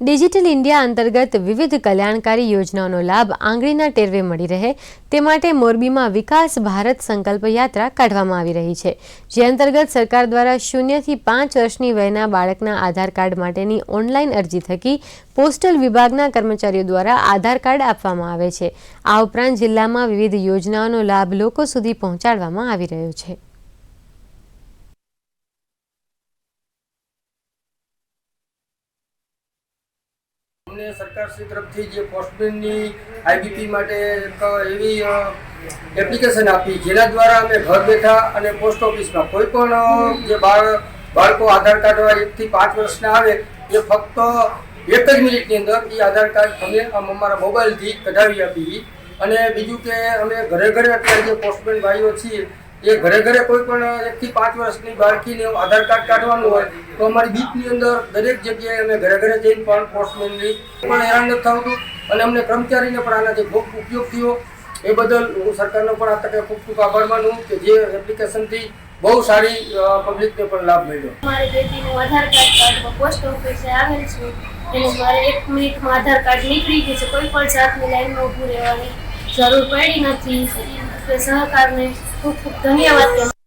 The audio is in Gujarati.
ડિજિટલ ઇન્ડિયા અંતર્ગત વિવિધ કલ્યાણકારી યોજનાઓનો લાભ આંગળીના ટેરવે મળી રહે તે માટે મોરબીમાં વિકાસ ભારત સંકલ્પ યાત્રા કાઢવામાં આવી રહી છે, જે અંતર્ગત સરકાર દ્વારા શૂન્યથી પાંચ વર્ષની વયના બાળકના આધાર કાર્ડ માટેની ઓનલાઈન અરજી થકી પોસ્ટલ વિભાગના કર્મચારીઓ દ્વારા આધાર કાર્ડ આપવામાં આવે છે. આ ઉપરાંત જિલ્લામાં વિવિધ યોજનાઓનો લાભ લોકો સુધી પહોંચાડવામાં આવી રહ્યો છે. અમને સરકારશ્રી તરફથી જે પોસ્ટમેનની આઈબીપી માટે એક એવી એપ્લિકેશન આપી, જેના દ્વારા અમે ઘર બેઠા અને પોસ્ટ ઓફિસમાં કોઈ પણ જે બાળ, બાળકો આધાર કાર્ડ એકથી પાંચ વર્ષના આવે, એ ફક્ત એક જ મિનિટની અંદર એ આધાર કાર્ડ અમે અમારા મોબાઈલથી કઢાવી આપી. અને બીજું કે અમે ઘરે ઘરે અત્યારે જે પોસ્ટમેન ભાઈઓ છીએ એ ઘરે ઘરે કોઈ પણ એકથી પાંચ વર્ષની બાળકીને આધાર કાર્ડ કાઢવાનું હોય તો અમારી બીકની અંદર દરેક જગ્યાએ અમે ઘરે ઘરે જઈને પણ પોસ્ટમેનની પણ હેરાન નથી થતું. અને અમને કર્મચારીને પણ આનાથી ખૂબ ઉપયોગ થયો. એ બદલ હું સરકારનો પણ આ તકે ખૂબ ખૂબ આભાર માનું કે જે એપ્લિકેશનથી બહુ સારી પબ્લિકને પણ લાભ મળ્યો. મારી બેટીનું આધાર કાર્ડ પોસ્ટ ઓફિસે આવેલ છે. એટલે મારે એક મિનિટમાં આધાર કાર્ડ નીકળી ગયું છે. કોઈ પણ જાતની લાઈનમાં ઊભું રહેવાની જરૂર પડી નથી. એટલે સહકારને ખૂબ ખૂબ ધન્યવાદ કહેવા